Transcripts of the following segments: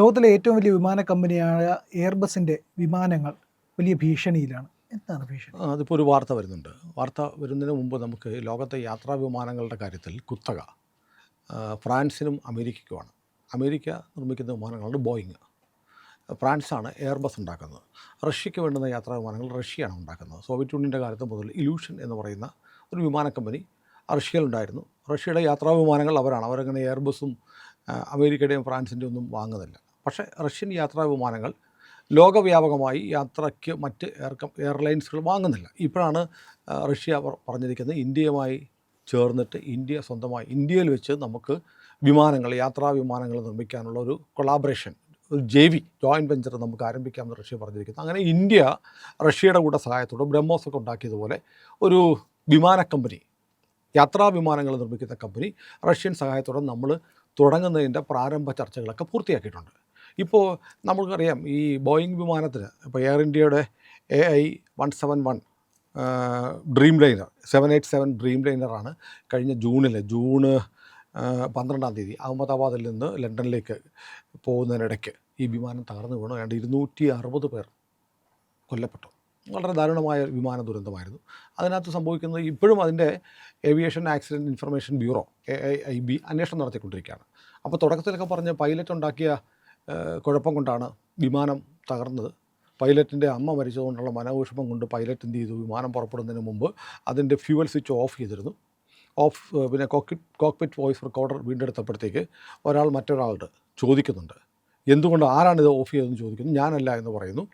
ലോകത്തിലെ ഏറ്റവും വലിയ വിമാന കമ്പനിയായ എയർബസിന്റെ വിമാനങ്ങൾ വലിയ ഭീഷണിയിലാണ്. എന്താണ് ഭീഷണി? അതിപ്പോൾ ഒരു വാർത്ത വരുന്നുണ്ട്. വാർത്ത വരുന്നതിന് മുമ്പ് നമുക്ക് ലോകത്തെ യാത്രാ വിമാനങ്ങളുടെ കാര്യത്തിൽ കുത്തക ഫ്രാൻസിനും അമേരിക്കയ്ക്കുമാണ്. അമേരിക്ക നിർമ്മിക്കുന്ന വിമാനങ്ങളാണ് ബോയിങ്. ഫ്രാൻസാണ് എയർബസ് ഉണ്ടാക്കുന്നത്. റഷ്യയ്ക്ക് വേണ്ടുന്ന യാത്രാ വിമാനങ്ങൾ റഷ്യയാണ് ഉണ്ടാക്കുന്നത്. സോവിയറ്റ് യൂണിയന്റെ കാലത്ത് മുതൽ ഇലൂഷൻ എന്ന് പറയുന്ന ഒരു വിമാന കമ്പനി റഷ്യയിലുണ്ടായിരുന്നു. റഷ്യയുടെ യാത്രാ വിമാനങ്ങൾ അവരാണ്. അവരങ്ങനെ എയർബസും അമേരിക്കയുടെയും ഫ്രാൻസിന്റെയും ഒന്നും വാങ്ങുന്നില്ല. പക്ഷേ റഷ്യൻ യാത്രാ വിമാനങ്ങൾ ലോകവ്യാപകമായി യാത്രയ്ക്ക് മറ്റ് എയർ എയർലൈൻസുകൾ വാങ്ങുന്നില്ല. ഇപ്പോഴാണ് റഷ്യ പറഞ്ഞിരിക്കുന്നത് ഇന്ത്യയുമായി ചേർന്നിട്ട് ഇന്ത്യ സ്വന്തമായി ഇന്ത്യയിൽ വെച്ച് നമുക്ക് വിമാനങ്ങൾ യാത്രാ വിമാനങ്ങൾ നിർമ്മിക്കാനുള്ള ഒരു കൊളാബറേഷൻ ഒരു ജെ വി ജോയിന്റ് വെഞ്ചർ നമുക്ക് ആരംഭിക്കാമെന്ന് റഷ്യ പറഞ്ഞിരിക്കുന്നത് അങ്ങനെ ഇന്ത്യ റഷ്യയുടെ കൂടെ സഹായത്തോടെ ബ്രഹ്മോസൊക്കെ ഉണ്ടാക്കിയതുപോലെ ഒരു വിമാന കമ്പനി യാത്രാ വിമാനങ്ങൾ നിർമ്മിക്കുന്ന കമ്പനി റഷ്യൻ സഹായത്തോടെ നമ്മൾ തുടങ്ങുന്നതിന്റെ പ്രാരംഭ ചർച്ചകളൊക്കെ പൂർത്തിയാക്കിയിട്ടുണ്ട്. ഇപ്പോൾ നമ്മൾക്കറിയാം ഈ ബോയിങ് വിമാനത്തിന് ഇപ്പോൾ എയർ ഇന്ത്യയുടെ A I one seven one Dreamliner seven eight seven dream ലൈനറാണ് കഴിഞ്ഞ ജൂണിൽ ജൂണ് പന്ത്രണ്ടാം തീയതി അഹമ്മദാബാദിൽ നിന്ന് ലണ്ടനിലേക്ക് പോകുന്നതിനിടയ്ക്ക് ഈ വിമാനം തകർന്നു വീണു. ഏതാണ്ട് ഇരുന്നൂറ്റി അറുപത് പേർ കൊല്ലപ്പെട്ടു. വളരെ ദാരുണമായ വിമാന ദുരന്തമായിരുന്നു. അതിനകത്ത് സംഭവിക്കുന്നത് ഇപ്പോഴും അതിന്റെ aviation accident information bureau A A I B അന്വേഷണം നടത്തിക്കൊണ്ടിരിക്കുകയാണ്. അപ്പോൾ തുടക്കത്തിലൊക്കെ പറഞ്ഞ് പൈലറ്റ് ഉണ്ടാക്കിയ കുഴപ്പം കൊണ്ടാണ് വിമാനം തകർന്നത്. പൈലറ്റിന്റെ അമ്മ മരിച്ചതുകൊണ്ടുള്ള മനോവിഷമം കൊണ്ട് പൈലറ്റ് എന്ത് ചെയ്തു? വിമാനം പുറപ്പെടുന്നതിന് മുമ്പ് അതിന്റെ ഫ്യൂവൽ സ്വിച്ച് ഓഫ് ചെയ്തിരുന്നു. ഓഫ് പിന്നെ കോക്കിറ്റ് കോക്പിറ്റ് വോയിസ് റെക്കോർഡർ വീണ്ടെടുത്തപ്പോഴത്തേക്ക് ഒരാൾ മറ്റൊരാളുടെ ചോദിക്കുന്നുണ്ട്. എന്തുകൊണ്ട് ആരാണിത് ഓഫ് ചെയ്തതെന്ന് ചോദിക്കുന്നു. ഞാനല്ല എന്ന് പറയുന്നു.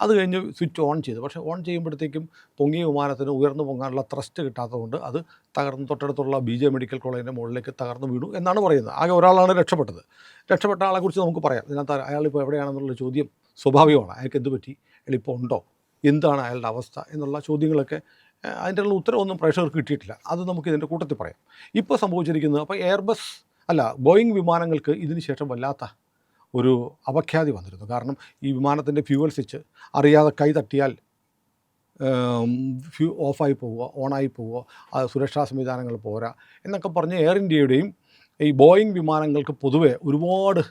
അത് കഴിഞ്ഞ് സ്വിച്ച് ഓൺ ചെയ്തു. പക്ഷേ ഓൺ ചെയ്യുമ്പോഴത്തേക്കും പൊങ്ങിയ വിമാനത്തിന് ഉയർന്നു പൊങ്ങാനുള്ള ത്രസ്റ്റ് കിട്ടാത്തതുകൊണ്ട് അത് തകർന്ന് തൊട്ടടുത്തുള്ള ബി ജെ മെഡിക്കൽ കോളേജിന്റെ മുകളിലേക്ക് തകർന്നു വീണു എന്നാണ് പറയുന്നത്. ആകെ ഒരാളാണ് രക്ഷപ്പെട്ടത്. രക്ഷപ്പെട്ട ആളെക്കുറിച്ച് നമുക്ക് പറയാം. ഇതിനകത്ത് അയാളിപ്പോൾ എവിടെയാണെന്നുള്ള ചോദ്യം സ്വാഭാവികമാണ്. അയാൾക്ക് എന്ത് പറ്റി? അയാളിപ്പോൾ ഉണ്ടോ എന്താണ് അയാളുടെ അവസ്ഥ? എന്നുള്ള ചോദ്യങ്ങളൊക്കെ അതിന്റെ ഉള്ള ഉത്തരവൊന്നും പ്രേക്ഷകർക്ക് കിട്ടിയിട്ടില്ല. അത് നമുക്ക് ഇതിന്റെ കൂട്ടത്തിൽ പറയാം. ഇപ്പോൾ സംഭവിച്ചിരിക്കുന്നത് അപ്പോൾ എയർബസ് അല്ല ബോയിങ് വിമാനങ്ങൾക്ക് ഇതിന് ശേഷം വല്ലാത്ത ഒരു അപഖ്യാതി വന്നിരുന്നു. കാരണം ഈ വിമാനത്തിന്റെ ഫ്യൂവൽ സ്വിച്ച് അറിയാതെ കൈ തട്ടിയാൽ ഫ്യൂ ഓഫായി പോവുക ഓണായി പോവുക അത് സുരക്ഷാ സംവിധാനങ്ങൾ പോരാ എന്നൊക്കെ പറഞ്ഞ് എയർ ഇന്ത്യയുടെയും ഈ ബോയിങ് വിമാനങ്ങൾക്ക് പൊതുവെ ഒരുപാട്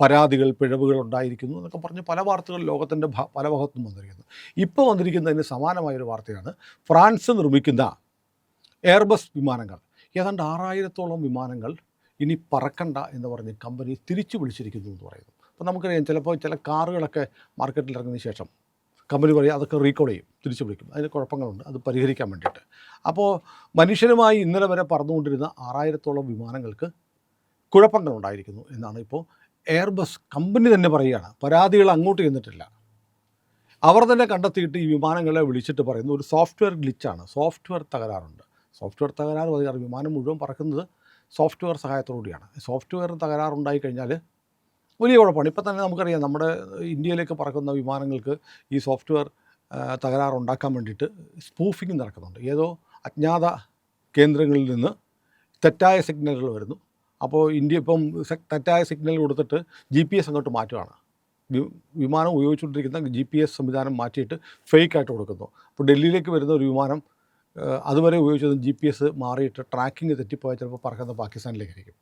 പരാതികൾ പിഴവുകൾ ഉണ്ടായിരിക്കുന്നു എന്നൊക്കെ പറഞ്ഞ് പല വാർത്തകൾ ലോകത്തിന്റെ പല ഭാഗത്തും വന്നിരിക്കുന്നു. ഇപ്പോൾ വന്നിരിക്കുന്നതിന് സമാനമായൊരു വാർത്തയാണ് ഫ്രാൻസ് നിർമ്മിക്കുന്ന എയർബസ് വിമാനങ്ങൾ. ഏതാണ്ട് ആറായിരത്തോളം വിമാനങ്ങൾ ഇനി പറക്കണ്ട എന്ന് പറഞ്ഞ് കമ്പനി തിരിച്ചു വിളിച്ചിരിക്കുന്നു എന്ന് പറയുന്നു. അപ്പോൾ നമുക്കറിയാം ചിലപ്പോൾ ചില കാറുകളൊക്കെ മാർക്കറ്റിൽ ഇറങ്ങുന്ന ശേഷം കമ്പനി പറയും അതൊക്കെ റീകോൾ ചെയ്യും തിരിച്ചു വിളിക്കും. അതിന് കുഴപ്പങ്ങളുണ്ട് അത് പരിഹരിക്കാൻ വേണ്ടിയിട്ട്. അപ്പോൾ മനുഷ്യനുമായി ഇന്നലെ വരെ പറന്നുകൊണ്ടിരുന്ന ആറായിരത്തോളം വിമാനങ്ങൾക്ക് കുഴപ്പങ്ങളുണ്ടായിരിക്കുന്നു എന്നാണ് ഇപ്പോൾ എയർബസ് കമ്പനി തന്നെ പറയുകയാണ്. പരാതികൾ അങ്ങോട്ട് ചെന്നിട്ടില്ല. അവർ തന്നെ കണ്ടെത്തിയിട്ട് ഈ വിമാനങ്ങളെ വിളിച്ചിട്ട് പറയുന്നു ഒരു സോഫ്റ്റ്വെയർ ഗ്ലിച്ചാണ് സോഫ്റ്റ്വെയർ തകരാറുണ്ട്. സോഫ്റ്റ്വെയർ തകരാറ് മതി വിമാനം മുഴുവൻ പറക്കുന്നത് സോഫ്റ്റ്വെയർ സഹായത്തോടുകൂടിയാണ്. സോഫ്റ്റ്വെയർ തകരാറുണ്ടായി കഴിഞ്ഞാൽ വലിയ കുഴപ്പമാണ്. ഇപ്പം തന്നെ നമുക്കറിയാം നമ്മുടെ ഇന്ത്യയിലേക്ക് പറക്കുന്ന വിമാനങ്ങൾക്ക് ഈ സോഫ്റ്റ്വെയർ തകരാറുണ്ടാക്കാൻ വേണ്ടിയിട്ട് സ്പൂഫിങ് നടക്കുന്നുണ്ട്. ഏതോ അജ്ഞാത കേന്ദ്രങ്ങളിൽ നിന്ന് തെറ്റായ സിഗ്നലുകൾ വരുന്നു. അപ്പോൾ ഇന്ത്യ ഇപ്പം തെറ്റായ സിഗ്നൽ കൊടുത്തിട്ട് ജി പി എസ് അങ്ങോട്ട് മാറ്റുകയാണ് വിമാനം ഉപയോഗിച്ചുകൊണ്ടിരിക്കുന്ന ജി പി എസ് സംവിധാനം മാറ്റിയിട്ട് ഫേക്കായിട്ട് കൊടുക്കുന്നു. അപ്പോൾ ഡൽഹിയിലേക്ക് വരുന്ന ഒരു വിമാനം അതുവരെ ഉപയോഗിച്ചതും ജി പി എസ് മാറിയിട്ട് ട്രാക്കിംഗ് തെറ്റിപ്പോയാൽ ചിലപ്പോൾ പറക്കുന്നത് പാകിസ്ഥാനിലേക്കായിരിക്കും.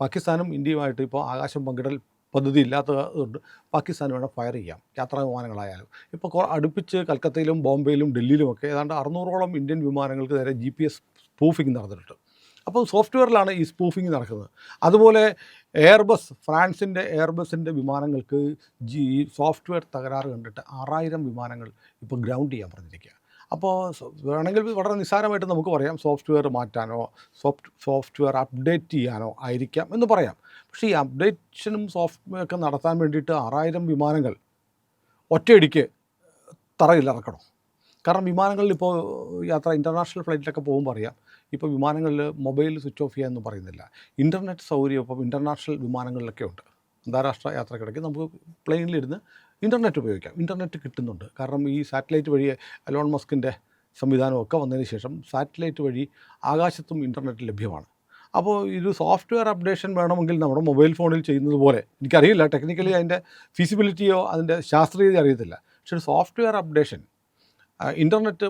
പാകിസ്ഥാനും ഇന്ത്യയുമായിട്ട് ഇപ്പോൾ ആകാശം പങ്കിടൽ പദ്ധതി ഇല്ലാത്തതുകൊണ്ട് പാകിസ്ഥാൻ വേണം ഫയർ ചെയ്യാം യാത്രാ വിമാനങ്ങളായാലും. ഇപ്പോൾ അടുപ്പിച്ച് കൽക്കത്തയിലും ബോംബെയിലും ഡൽഹിയിലുമൊക്കെ ഏതാണ്ട് അറുന്നൂറോളം ഇന്ത്യൻ വിമാനങ്ങൾക്ക് നേരെ ജി പി എസ് സ്പൂഫിംഗ് നടന്നിട്ടുണ്ട്. അപ്പോൾ സോഫ്റ്റ്വെയറിലാണ് ഈ സ്പൂഫിംഗ് നടക്കുന്നത്. അതുപോലെ എയർബസ് ഫ്രാൻസിന്റെ എയർബസിന്റെ വിമാനങ്ങൾക്ക് ജി സോഫ്റ്റ്വെയർ തകരാറ് കണ്ടിട്ട് ആറായിരം വിമാനങ്ങൾ ഇപ്പോൾ ഗ്രൗണ്ട് ചെയ്യാൻ പറഞ്ഞിരിക്കുക അപ്പോൾ വേണമെങ്കിൽ വളരെ നിസ്സാരമായിട്ട് നമുക്ക് പറയാം സോഫ്റ്റ്വെയർ മാറ്റാനോ സോഫ്റ്റ് സോഫ്റ്റ്വെയർ അപ്ഡേറ്റ് ചെയ്യാനോ ആയിരിക്കാം എന്ന് പറയാം. പക്ഷേ ഈ അപ്ഡേഷനും സോഫ്റ്റ്വെയർ ഒക്കെ നടത്താൻ വേണ്ടിയിട്ട് ആറായിരം വിമാനങ്ങൾ ഒറ്റയടിക്ക് തറയിലിറക്കണം കാരണം വിമാനങ്ങളിൽ ഇപ്പോൾ യാത്ര ഇന്റർനാഷണൽ ഫ്ലൈറ്റിലൊക്കെ പോകുമ്പോൾ അറിയാം ഇപ്പോൾ വിമാനങ്ങളിൽ മൊബൈൽ സ്വിച്ച് ഓഫ് ചെയ്യാമെന്ന് പറയുന്നില്ല. ഇന്റർനെറ്റ് സൗകര്യം ഇപ്പം ഇന്റർനാഷണൽ വിമാനങ്ങളിലൊക്കെ ഉണ്ട്. അന്താരാഷ്ട്ര യാത്രക്കിടയ്ക്ക് നമുക്ക് പ്ലെയിനിലിരുന്ന് ഇന്റർനെറ്റ് ഉപയോഗിക്കാം. ഇന്റർനെറ്റ് കിട്ടുന്നുണ്ട്. കാരണം ഈ സാറ്റലൈറ്റ് വഴി അലോൺ മസ്കിന്റെ സംവിധാനമൊക്കെ വന്നതിന് ശേഷം സാറ്റലൈറ്റ് വഴി ആകാശത്തും ഇന്റർനെറ്റ് ലഭ്യമാണ്. അപ്പോൾ ഇത് സോഫ്റ്റ്വെയർ അപ്ഡേഷൻ വേണമെങ്കിൽ നമ്മുടെ മൊബൈൽ ഫോണിൽ ചെയ്യുന്നത് പോലെ എനിക്കറിയില്ല. ടെക്നിക്കലി അതിന്റെ ഫീസിബിലിറ്റിയോ അതിന്റെ ശാസ്ത്രീയത അറിയത്തില്ല. പക്ഷേ സോഫ്റ്റ്വെയർ അപ്ഡേഷൻ ഇന്റർനെറ്റ്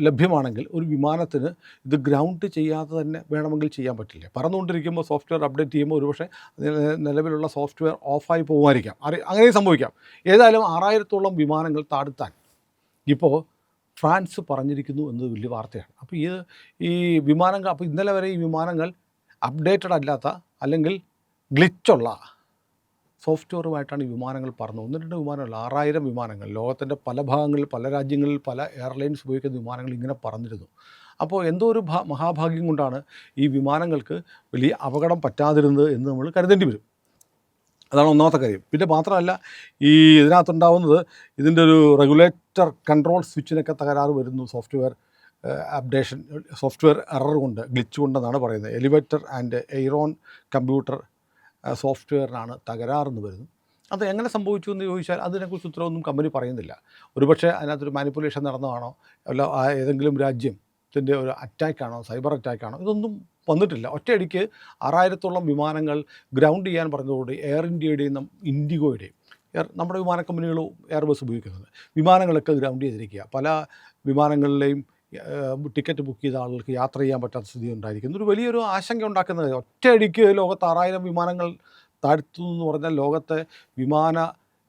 ലഭ്യമാണെങ്കിൽ ഒരു വിമാനത്തിന് ഇത് ഗ്രൗണ്ട് ചെയ്യാതെ തന്നെ വേണമെങ്കിൽ ചെയ്യാൻ പറ്റില്ല. പറന്നുകൊണ്ടിരിക്കുമ്പോൾ സോഫ്റ്റ്വെയർ അപ്ഡേറ്റ് ചെയ്യുമ്പോൾ ഒരുപക്ഷെ നിലവിലുള്ള സോഫ്റ്റ്വെയർ ഓഫായി പോകുമായിരിക്കാം. അറി അങ്ങനെയും സംഭവിക്കാം. ഏതായാലും ആറായിരത്തോളം വിമാനങ്ങൾ താഴ്ത്താൻ. ഇപ്പോൾ ഫ്രാൻസ് പറഞ്ഞിരിക്കുന്നു എന്നത് വലിയ വാർത്തയാണ്. അപ്പോൾ ഈ ഈ വിമാനങ്ങൾ അപ്പോൾ ഇന്നലെ വരെ ഈ വിമാനങ്ങൾ അപ്ഡേറ്റഡ് അല്ലാത്ത അല്ലെങ്കിൽ ഗ്ലിച്ചുള്ള സോഫ്റ്റ്വെയറുമായിട്ടാണ് ഈ വിമാനങ്ങൾ പറന്നത്. ഒന്ന് രണ്ട് വിമാനങ്ങൾ ആറായിരം വിമാനങ്ങൾ. ലോകത്തിന്റെ പല ഭാഗങ്ങളിൽ പല രാജ്യങ്ങളിൽ പല എയർലൈൻസ് ഉപയോഗിക്കുന്ന വിമാനങ്ങൾ ഇങ്ങനെ പറന്നിരുന്നു അപ്പോൾ എന്തോ ഒരു ഭാ മഹാഭാഗ്യം കൊണ്ടാണ് ഈ വിമാനങ്ങൾക്ക് വലിയ അപകടം പറ്റാതിരുന്നത് എന്ന് നമ്മൾ കരുതേണ്ടി വരും. അതാണ് ഒന്നാമത്തെ കാര്യം. പിന്നെ മാത്രമല്ല ഈ ഇതിനകത്തുണ്ടാവുന്നത് ഇതിന്റെ ഒരു റെഗുലേറ്റർ കൺട്രോൾ സ്വിച്ചിനൊക്കെ തകരാറ് വരുന്നു. സോഫ്റ്റ്വെയർ അപ്ഡേഷൻ സോഫ്റ്റ്വെയർ എറർ കൊണ്ട് ഗ്ലിച്ച് കൊണ്ടെന്നാണ് പറയുന്നത്. എലിവേറ്റർ ആൻഡ് എയ്റോൺ കമ്പ്യൂട്ടർ സോഫ്റ്റ്വെയറിനാണ് തകരാറെന്ന് വരുന്നു അത് എങ്ങനെ സംഭവിച്ചു എന്ന് ചോദിച്ചാൽ അതിനെക്കുറിച്ച് ഉത്തരവൊന്നും കമ്പനി പറയുന്നില്ല. ഒരുപക്ഷെ അതിനകത്തൊരു മാനിപ്പുലേഷൻ നടന്നതാണോ? അല്ല ഏതെങ്കിലും രാജ്യത്തിന്റെ ഒരു അറ്റാക്കാണോ സൈബർ അറ്റാക്കാണോ ഇതൊന്നും വന്നിട്ടില്ല. ഒറ്റയടിക്ക് ആറായിരത്തോളം വിമാനങ്ങൾ ഗ്രൗണ്ട് ചെയ്യാൻ പറഞ്ഞതോടെ എയർ ഇന്ത്യയുടെയും ഇൻഡിഗോയുടെയും എയർ നമ്മുടെ വിമാന കമ്പനികൾ എയർബസ് ഉപയോഗിക്കുന്നുണ്ട്. വിമാനങ്ങളൊക്കെ ഗ്രൗണ്ട് ചെയ്തിരിക്കുക. പല വിമാനങ്ങളിലെയും ടിക്കറ്റ് ബുക്ക് ചെയ്ത ആളുകൾക്ക് യാത്ര ചെയ്യാൻ പറ്റാത്ത സ്ഥിതി ഉണ്ടായിരിക്കുന്നു ഒരു വലിയൊരു ആശങ്ക ഉണ്ടാക്കുന്നത്. ഒറ്റയടിക്ക് ലോകത്ത് ആറായിരം വിമാനങ്ങൾ താഴ്ത്തുന്നു എന്ന് പറഞ്ഞാൽ ലോകത്തെ വിമാന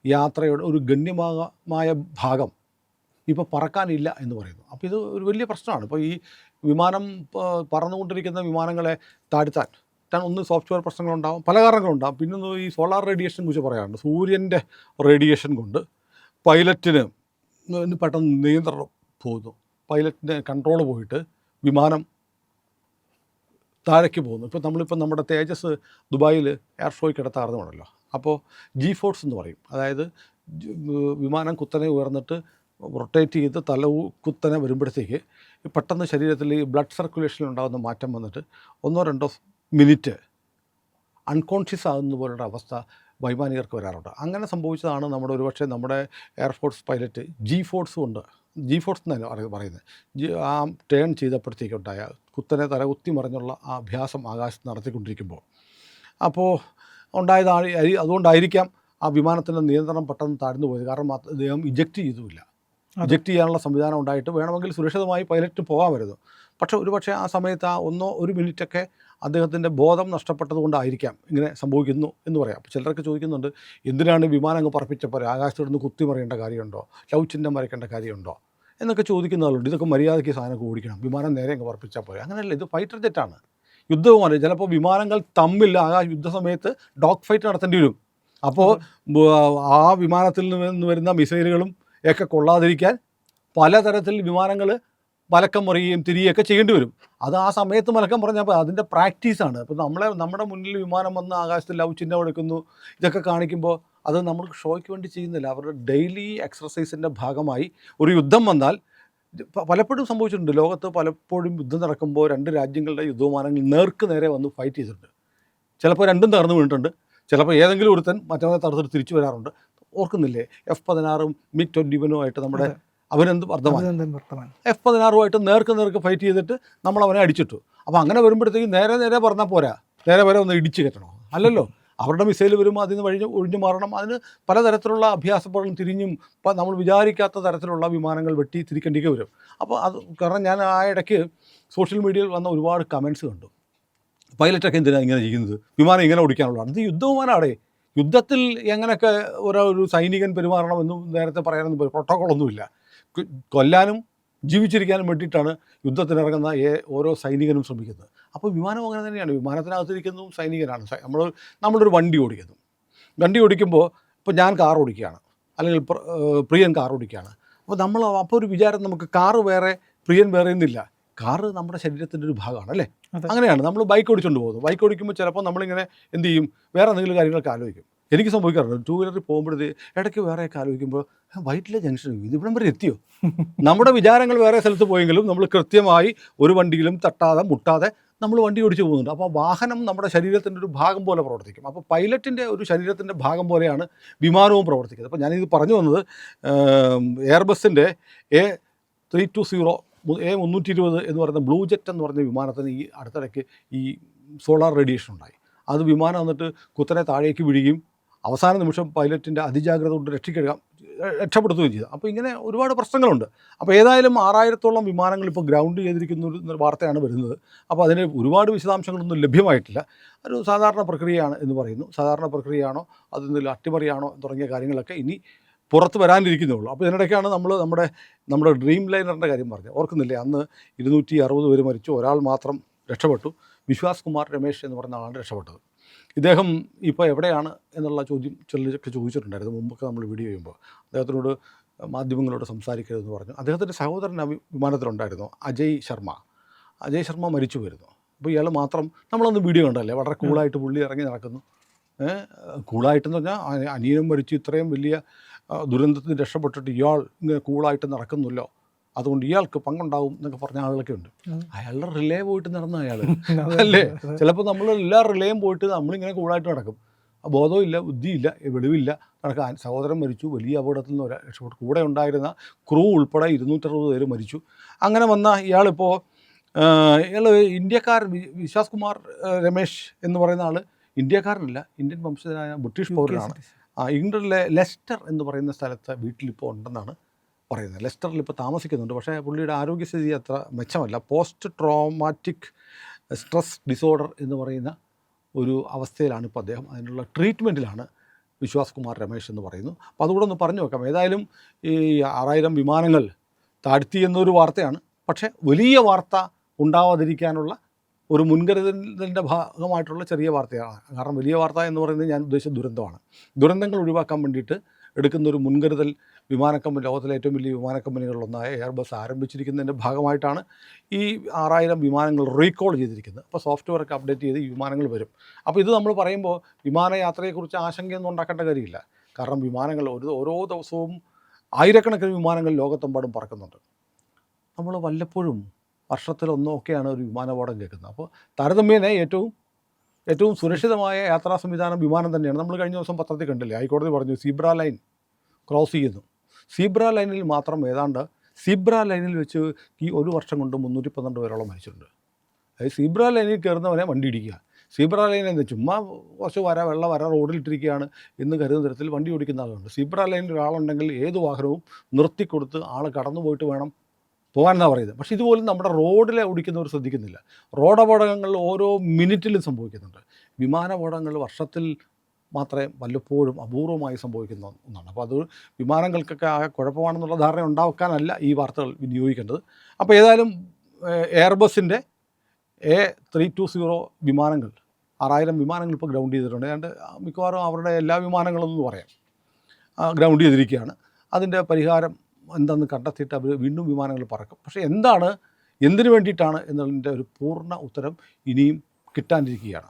യാത്രയുടെ ഒരു ഗണ്യമായ ഭാഗം ഇപ്പോൾ പറക്കാനില്ല എന്ന് പറയുന്നു. അപ്പോൾ ഇത് ഒരു വലിയ പ്രശ്നമാണ്. ഇപ്പോൾ ഈ വിമാനം പറന്നുകൊണ്ടിരിക്കുന്ന വിമാനങ്ങളെ താഴ്ത്താൻ താൻ ഒന്ന് സോഫ്റ്റ്വെയർ പ്രശ്നങ്ങളുണ്ടാവും പല കാരണങ്ങളുണ്ടാവും. പിന്നെ ഈ സോളാർ റേഡിയേഷൻ കുറിച്ച് പറയാറുണ്ട്. സൂര്യന്റെ റേഡിയേഷൻ കൊണ്ട് പൈലറ്റിന് പെട്ടെന്ന് നിയന്ത്രണം പോകുന്നു പൈലറ്റിന്റെ കൺട്രോൾ പോയിട്ട് വിമാനം താഴേക്ക് പോകുന്നു. ഇപ്പോൾ നമ്മളിപ്പോൾ നമ്മുടെ തേജസ് ദുബായിൽ എയർ ഷോയ്ക്ക് ഇടത്താറുന്നുണ്ടല്ലോ അപ്പോൾ ജി ഫോഴ്സ് എന്ന് പറയും. അതായത് വിമാനം കുത്തനെ ഉയർന്നിട്ട് റൊട്ടേറ്റ് ചെയ്ത് തല കുത്തനെ വരുമ്പോഴത്തേക്ക് പെട്ടെന്ന് ശരീരത്തിൽ ഈ ബ്ലഡ് സർക്കുലേഷനിൽ ഉണ്ടാകുന്ന മാറ്റം വന്നിട്ട് ഒന്നോ രണ്ടോ മിനിറ്റ് അൺകോൺഷ്യസ് ആകുന്ന പോലുള്ള അവസ്ഥ വൈമാനികർക്ക് വരാറുണ്ട്. അങ്ങനെ സംഭവിച്ചതാണ് നമ്മുടെ ഒരുപക്ഷെ നമ്മുടെ air force pilot G force കൊണ്ട് ജി ഫോർസ് എന്നാണ് പറയ- പറയുന്നത്. ജി ആ ടേൺ ചെയ്തപ്പോഴത്തേക്കുണ്ടായ കുത്തനെ തല കുത്തി മറിഞ്ഞുള്ള ആ അഭ്യാസം ആകാശത്ത് നടത്തിക്കൊണ്ടിരിക്കുമ്പോൾ. അപ്പോൾ ഉണ്ടായതാണ് അതുകൊണ്ടായിരിക്കാം ആ വിമാനത്തിന്റെ നിയന്ത്രണം പെട്ടെന്ന് താഴ്ന്നു പോയത്. കാരണം അദ്ദേഹം ഇജക്റ്റ് ചെയ്തുമില്ല. ഇജക്റ്റ് ചെയ്യാനുള്ള സംവിധാനം ഉണ്ടായിട്ട് വേണമെങ്കിൽ സുരക്ഷിതമായി പൈലറ്റ് പോകാമരുത്. പക്ഷേ ഒരുപക്ഷെ ആ സമയത്ത് ആ ഒന്നോ ഒരു മിനിറ്റൊക്കെ അദ്ദേഹത്തിന്റെ ബോധം നഷ്ടപ്പെട്ടത് കൊണ്ടായിരിക്കാം ഇങ്ങനെ സംഭവിക്കുന്നു എന്ന് പറയാം. അപ്പോൾ ചിലരൊക്കെ ചോദിക്കുന്നുണ്ട് എന്തിനാണ് വിമാനം അങ്ങ് പറപ്പിച്ചപ്പോൾ ആകാശത്തോട് നിന്ന് കുത്തി മറിയേണ്ട കാര്യമുണ്ടോ? ചിഹ്നം വരയ്ക്കേണ്ട കാര്യമുണ്ടോ? എന്നൊക്കെ ചോദിക്കുന്ന ആളുണ്ട് ഇതൊക്കെ മര്യാദയ്ക്ക് സാധനമൊക്കെ ഓടിക്കണം. വിമാനം നേരെ അങ്ങ് പറപ്പിച്ചാൽ പോരെ. അങ്ങനെയല്ല ഇത് ഫൈറ്റർ ജെറ്റാണ്. യുദ്ധവുമാണ് ചിലപ്പോൾ വിമാനങ്ങൾ തമ്മിൽ ആകാശ യുദ്ധസമയത്ത് ഡോഗ് ഫൈറ്റ് നടത്തേണ്ടി വരും. അപ്പോൾ ആ വിമാനത്തിൽ നിന്ന് വരുന്ന മിസൈലുകളും ഒക്കെ കൊള്ളാതിരിക്കാൻ പലതരത്തിൽ വിമാനങ്ങൾ മലക്കം മറിയുകയും തിരിയുകയൊക്കെ ചെയ്യേണ്ടി വരും. അത് ആ സമയത്ത് മലക്കം പറഞ്ഞപ്പോൾ അതിന്റെ പ്രാക്ടീസാണ് അപ്പോൾ നമ്മളെ നമ്മുടെ മുന്നിൽ വിമാനം വന്ന് ആകാശത്ത് ലവ് ചിഹ്നം എടുക്കുന്നു ഇതൊക്കെ കാണിക്കുമ്പോൾ അത് നമ്മൾ ഷോയ്ക്ക് വേണ്ടി ചെയ്യുന്നില്ല. അവരുടെ ഡെയിലി എക്സർസൈസിന്റെ ഭാഗമായി ഒരു യുദ്ധം വന്നാൽ പലപ്പോഴും സംഭവിച്ചിട്ടുണ്ട്. ലോകത്ത് പലപ്പോഴും യുദ്ധം നടക്കുമ്പോൾ രണ്ട് രാജ്യങ്ങളുടെ യുദ്ധവിമാനങ്ങൾ നേർക്ക് നേരെ വന്ന് ഫൈറ്റ് ചെയ്തിട്ടുണ്ട്. ചിലപ്പോൾ രണ്ടും തകർന്നു വീണിട്ടുണ്ട്. ചിലപ്പോൾ ഏതെങ്കിലും ഒരുത്തൻ മറ്റേ തടസ്സത്തിൽ തിരിച്ചു വരാറുണ്ട്. ഓർക്കുന്നില്ലേ? എഫ് പതിനാറും മിഗ് ട്വന്റി വനുമായിട്ട് നമ്മുടെ അവനെന്ത് വർത്തമാൻ എഫ് പതിനാറുമായിട്ട് നേർക്ക് നേർക്ക് ഫൈറ്റ് ചെയ്തിട്ട് നമ്മൾ അവനെ അടിച്ചിട്ടു. അപ്പോൾ അങ്ങനെ വരുമ്പോഴത്തേക്കും നേരെ നേരെ പറഞ്ഞാൽ പോരാ. നേരെ വരെ ഒന്ന് ഇടിച്ച് കെട്ടണം? അല്ലല്ലോ. അവരുടെ മിസൈൽ വരുമ്പോൾ അതിന് വഴി ഒഴിഞ്ഞു മാറണം. അതിന് പലതരത്തിലുള്ള അഭ്യാസപ്പെടലും തിരിഞ്ഞും ഇപ്പം നമ്മൾ വിചാരിക്കാത്ത തരത്തിലുള്ള വിമാനങ്ങൾ വെട്ടി തിരിക്കേണ്ടിയൊക്കെ വരും. അപ്പോൾ അത് കാരണം ഞാൻ ആ ഇടയ്ക്ക് സോഷ്യൽ മീഡിയയിൽ വന്ന ഒരുപാട് കമൻസ് കണ്ടു. പൈലറ്റൊക്കെ എന്തിനാണ് ഇങ്ങനെ ചെയ്യുന്നത് വിമാനം ഇങ്ങനെ ഓടിക്കാനുള്ളതാണ്. ഇത് യുദ്ധവിമാനമാണേ. യുദ്ധത്തിൽ എങ്ങനെയൊക്കെ ഓരോ ഒരു സൈനികൻ പെരുമാറണമെന്നും നേരത്തെ പറയാനൊന്നും കൊ- കൊല്ലാനും ജീവിച്ചിരിക്കാനും വേണ്ടിയിട്ടാണ് യുദ്ധത്തിനിറങ്ങുന്ന ഓരോ സൈനികനും ശ്രമിക്കുന്നത്. അപ്പോൾ വിമാനം അങ്ങനെ തന്നെയാണ്. വിമാനത്തിനകത്തിരിക്കുന്നതും സൈനികനാണ്. നമ്മൾ നമ്മളൊരു വണ്ടി ഓടിക്കുന്നു. വണ്ടി ഓടിക്കുമ്പോൾ ഇപ്പോൾ ഞാൻ കാർ ഓടിക്കുകയാണ്. അല്ലെങ്കിൽ പ്രിയൻ കാർ ഓടിക്കുകയാണ്. അപ്പോൾ നമ്മൾ അപ്പോൾ ഒരു വിചാരം നമുക്ക് കാറ് വേറെ പ്രിയൻ വേറെ എന്നില്ല കാറ് നമ്മുടെ ശരീരത്തിന്റെ ഒരു ഭാഗമാണ് അല്ലേ? അങ്ങനെയാണ്. നമ്മൾ ബൈക്ക് ഓടിച്ചുകൊണ്ട് പോകുന്നു. ബൈക്ക് ഓടിക്കുമ്പോൾ ചിലപ്പോൾ നമ്മളിങ്ങനെ എന്ത് ചെയ്യും? വേറെ എന്തെങ്കിലും കാര്യങ്ങളൊക്കെ ആലോചിക്കും. എനിക്ക് സംഭവിക്കാറുണ്ട്. ടൂ വീലറിൽ പോകുമ്പോഴത് ഇടയ്ക്ക് വേറെയൊക്കെ ആലോചിക്കുമ്പോൾ വൈറ്റിലെ ജംഗ്ഷൻ ഇത് ഇവിടം വരെ എത്തിയോ? നമ്മുടെ വിചാരങ്ങൾ വേറെ സ്ഥലത്ത് പോയെങ്കിലും നമ്മൾ കൃത്യമായി ഒരു വണ്ടിയിലും തട്ടാതെ മുട്ടാതെ നമ്മൾ വണ്ടി ഓടിച്ചു പോകുന്നുണ്ട്. അപ്പോൾ വാഹനം നമ്മുടെ ശരീരത്തിന്റെ ഒരു ഭാഗം പോലെ പ്രവർത്തിക്കും. അപ്പോൾ പൈലറ്റിന്റെ ഒരു ശരീരത്തിന്റെ ഭാഗം പോലെയാണ് വിമാനവും പ്രവർത്തിക്കുന്നത്. അപ്പോൾ ഞാനിത് പറഞ്ഞു വന്നത് എയർബസിന്റെ A three two zero A മുന്നൂറ്റി ഇരുപത് എന്ന് പറയുന്ന ബ്ലൂ ജെറ്റ് എന്ന് പറയുന്ന വിമാനത്തിന് ഈ അടുത്തിടയ്ക്ക് ഈ സോളാർ റേഡിയേഷൻ ഉണ്ടായി. അത് വിമാനം വന്നിട്ട് കുത്തനെ താഴേക്ക് വീഴുകയും അവസാന നിമിഷം പൈലറ്റിന്റെ അതിജാഗ്രത കൊണ്ട് രക്ഷിക്കുക രക്ഷപ്പെടുത്തുകയും ചെയ്തു. അപ്പോൾ ഇങ്ങനെ ഒരുപാട് പ്രശ്നങ്ങളുണ്ട്. അപ്പോൾ ഏതായാലും ആറായിരത്തോളം വിമാനങ്ങൾ ഇപ്പോൾ ഗ്രൗണ്ട് ചെയ്തിരിക്കുന്ന ഒരു വാർത്തയാണ് വരുന്നത്. അപ്പോൾ അതിന് ഒരുപാട് വിശദാംശങ്ങളൊന്നും ലഭ്യമായിട്ടില്ല. ഒരു സാധാരണ പ്രക്രിയയാണ് എന്ന് പറയുന്നു. സാധാരണ പ്രക്രിയയാണോ അതിൽ അട്ടിമറിയാണോ തുടങ്ങിയ കാര്യങ്ങളൊക്കെ ഇനി പുറത്ത് വരാനിരിക്കുന്നേ ഉള്ളൂ അപ്പോൾ ഇതിനിടയ്ക്കാണ് നമ്മൾ നമ്മുടെ നമ്മുടെ ഡ്രീം ലൈനറിന്റെ കാര്യം പറഞ്ഞത്. ഓർക്കുന്നില്ലേ? അന്ന് ഇരുന്നൂറ്റി അറുപത് പേര് മരിച്ചു. ഒരാൾ മാത്രം രക്ഷപ്പെട്ടു. വിശ്വാസ് കുമാർ രമേശ് എന്ന് പറഞ്ഞ ആളാണ് രക്ഷപ്പെട്ടത്. ഇദ്ദേഹം ഇപ്പോൾ എവിടെയാണ് എന്നുള്ള ചോദ്യം ചിലരൊക്കെ ചോദിച്ചിട്ടുണ്ടായിരുന്നു. മുമ്പൊക്കെ നമ്മൾ വീഡിയോ ചെയ്യുമ്പോൾ അദ്ദേഹത്തിനോട് മാധ്യമങ്ങളോട് സംസാരിക്കരുതെന്ന് പറഞ്ഞു. അദ്ദേഹത്തിന്റെ സഹോദരൻ വിമാനത്തിലുണ്ടായിരുന്നു. അജയ് ശർമ്മ. അജയ് ശർമ്മ മരിച്ചു വരുന്നു അപ്പോൾ ഇയാൾ മാത്രം നമ്മളൊന്ന് വീഡിയോ കണ്ടല്ലേ വളരെ കൂളായിട്ട് പുള്ളി ഇറങ്ങി നടക്കുന്നു. കൂളായിട്ടെന്ന് പറഞ്ഞാൽ അനിയനും മരിച്ചു. ഇത്രയും വലിയ ആ, ദുരന്തത്തിൽ രക്ഷപ്പെട്ടിട്ട് ഇയാൾ ഇങ്ങനെ കൂളായിട്ട് നടക്കുന്നില്ലോ അതുകൊണ്ട് ഇയാൾക്ക് പങ്കുണ്ടാവും എന്നൊക്കെ പറഞ്ഞ ആളുകളൊക്കെ ഉണ്ട്. അയാളുടെ റിലേ പോയിട്ട് നടന്ന അയാൾ അല്ലേ? ചിലപ്പോൾ നമ്മൾ എല്ലാ റിലേയും പോയിട്ട് നമ്മളിങ്ങനെ കൂളായിട്ട് നടക്കും. ബോധമില്ല ബുദ്ധിയില്ല വെളിവില്ല. നടക്കാൻ സഹോദരൻ മരിച്ചു വലിയ അപകടത്തിൽ നിന്ന് രക്ഷപ്പെട്ടു. കൂടെ ഉണ്ടായിരുന്ന ക്രൂ ഉൾപ്പെടെ ഇരുന്നൂറ്ററുപത് പേര് മരിച്ചു. അങ്ങനെ വന്ന ഇയാളിപ്പോൾ ഇയാൾ ഇന്ത്യക്കാരൻ വി- വിശ്വാസ് കുമാർ രമേശ് എന്ന് പറയുന്ന ആൾ ഇന്ത്യക്കാരനല്ല ഇന്ത്യൻ വംശജനായ ബ്രിട്ടീഷ് പൗരനാണ്. ഇംഗ്ലണ്ടിലെ ലെസ്റ്റർ എന്ന് പറയുന്ന സ്ഥലത്ത് വീട്ടിലിപ്പോൾ ഉണ്ടെന്നാണ് പറയുന്നത്. ലെസ്റ്ററിൽ ഇപ്പോൾ താമസിക്കുന്നുണ്ട്. പക്ഷേ പുള്ളിയുടെ ആരോഗ്യസ്ഥിതി അത്ര മെച്ചമല്ല. പോസ്റ്റ് ട്രോമാറ്റിക് സ്ട്രെസ് ഡിസോർഡർ എന്ന് പറയുന്ന ഒരു അവസ്ഥയിലാണ് ഇപ്പോൾ അദ്ദേഹം. അതിനുള്ള ട്രീറ്റ്മെന്റിലാണ് വിശ്വാസ് കുമാർ രമേശ് എന്ന് പറയുന്നു അപ്പോൾ അതുകൂടെ ഒന്ന് പറഞ്ഞു വെക്കാം. ഏതായാലും ഈ ആറായിരം വിമാനങ്ങൾ താഴ്ത്തി എന്നൊരു വാർത്തയാണ്. പക്ഷേ വലിയ വാർത്ത ഉണ്ടാവാതിരിക്കാനുള്ള ഒരു മുൻകരുതലിന്റെ ഭാഗമായിട്ടുള്ള ചെറിയ വാർത്തയാണ്. കാരണം വലിയ വാർത്ത എന്ന് പറയുന്നത് ഞാൻ ഉദ്ദേശിച്ച ദുരന്തമാണ്. ദുരന്തങ്ങൾ ഒഴിവാക്കാൻ വേണ്ടിയിട്ട് എടുക്കുന്ന ഒരു മുൻകരുതൽ വിമാനക്കമ്പനി ലോകത്തിലെ ഏറ്റവും വലിയ വിമാനക്കമ്പനികളിലൊന്നായ എയർ എയർബസ് ആരംഭിച്ചിരിക്കുന്നതിന്റെ ഭാഗമായിട്ടാണ് ഈ ആറായിരം വിമാനങ്ങൾ റീകോൾ ചെയ്തിരിക്കുന്നത്. അപ്പോൾ സോഫ്റ്റ്വെയർ ഒക്കെ അപ്ഡേറ്റ് ചെയ്ത് ഈ വിമാനങ്ങൾ വരും. അപ്പോൾ ഇത് നമ്മൾ പറയുമ്പോൾ വിമാനയാത്രയെക്കുറിച്ച് ആശങ്കയൊന്നും ഉണ്ടാക്കേണ്ട കാര്യമില്ല. കാരണം വിമാനങ്ങൾ ഒരു ഓരോ ദിവസവും ആയിരക്കണക്കിന് വിമാനങ്ങൾ ലോകത്തെമ്പാടും പറക്കുന്നുണ്ട്. നമ്മൾ വല്ലപ്പോഴും വർഷത്തിലൊന്നോ ഒക്കെയാണ് ഒരു വിമാനപാഠം കേൾക്കുന്നത്. അപ്പോൾ താരതമ്യേന ഏറ്റവും ഏറ്റവും സുരക്ഷിതമായ യാത്രാ സംവിധാനം വിമാനം തന്നെയാണ്. നമ്മൾ കഴിഞ്ഞ ദിവസം പത്രത്തിൽ കണ്ടില്ലേ ഹൈക്കോടതി പറഞ്ഞു സീബ്ര ലൈൻ ക്രോസ് ചെയ്യുന്നു. സീബ്ര ലൈനിൽ മാത്രം ഏതാണ്ട് സീബ്ര ലൈനിൽ വെച്ച് ഈ ഒരു വർഷം കൊണ്ട് മുന്നൂറ്റി പന്ത്രണ്ട് പേരോളം മരിച്ചിട്ടുണ്ട്. അതായത് സീബ്ര ലൈനിൽ കയറുന്നവനെ വണ്ടി ഇടിക്കുക. സീബ്ര ലൈൻ എന്ന് ചുമ്മാ കുറച്ച് വര വെള്ള വര റോഡിലിട്ടിരിക്കുകയാണ് എന്ന് കരുതുന്ന തരത്തിൽ വണ്ടി ഓടിക്കുന്ന ആളുണ്ട്. സീബ്ര ലൈനിൽ ഒരാളുണ്ടെങ്കിൽ ഏത് വാഹനവും നിർത്തിക്കൊടുത്ത് ആൾ കടന്നു പോയിട്ട് വേണം പോകാനെന്നാണ് പറയുന്നത്. പക്ഷേ ഇതുപോലും നമ്മുടെ റോഡിൽ ഓടിക്കുന്നവർ ശ്രദ്ധിക്കുന്നില്ല. റോഡ് അപകടങ്ങൾ ഓരോ മിനിറ്റിലും സംഭവിക്കുന്നുണ്ട്. വിമാന അപകടങ്ങൾ വർഷത്തിൽ മാത്രമേ വല്ലപ്പോഴും അപൂർവമായി സംഭവിക്കുന്ന ഒന്നാണ്. അപ്പോൾ അത് വിമാനങ്ങൾക്കൊക്കെ ആ കുഴപ്പമാണെന്നുള്ള ധാരണ ഉണ്ടാക്കാനല്ല ഈ വാർത്തകൾ വിനിയോഗിക്കേണ്ടത്. അപ്പോൾ ഏതായാലും എയർബസിന്റെ എ ത്രീ ടു സീറോ വിമാനങ്ങൾ ആറായിരം വിമാനങ്ങൾ ഇപ്പോൾ ഗ്രൗണ്ട് ചെയ്തിട്ടുണ്ട്. ഏതാണ്ട് മിക്കവാറും അവരുടെ എല്ലാ വിമാനങ്ങളും എന്ന് പറയാം ഗ്രൗണ്ട് ചെയ്തിരിക്കുകയാണ്. അതിന്റെ പരിഹാരം എന്താണെന്ന് കണ്ടെത്തിയിട്ട് അവർ വീണ്ടും വിമാനങ്ങൾ പറക്കും. പക്ഷേ എന്താണ് എന്തിനു വേണ്ടിയിട്ടാണ് എന്നുള്ളതിന്റെ ഒരു പൂർണ ഉത്തരം ഇനിയും കിട്ടാനിരിക്കുകയാണ്.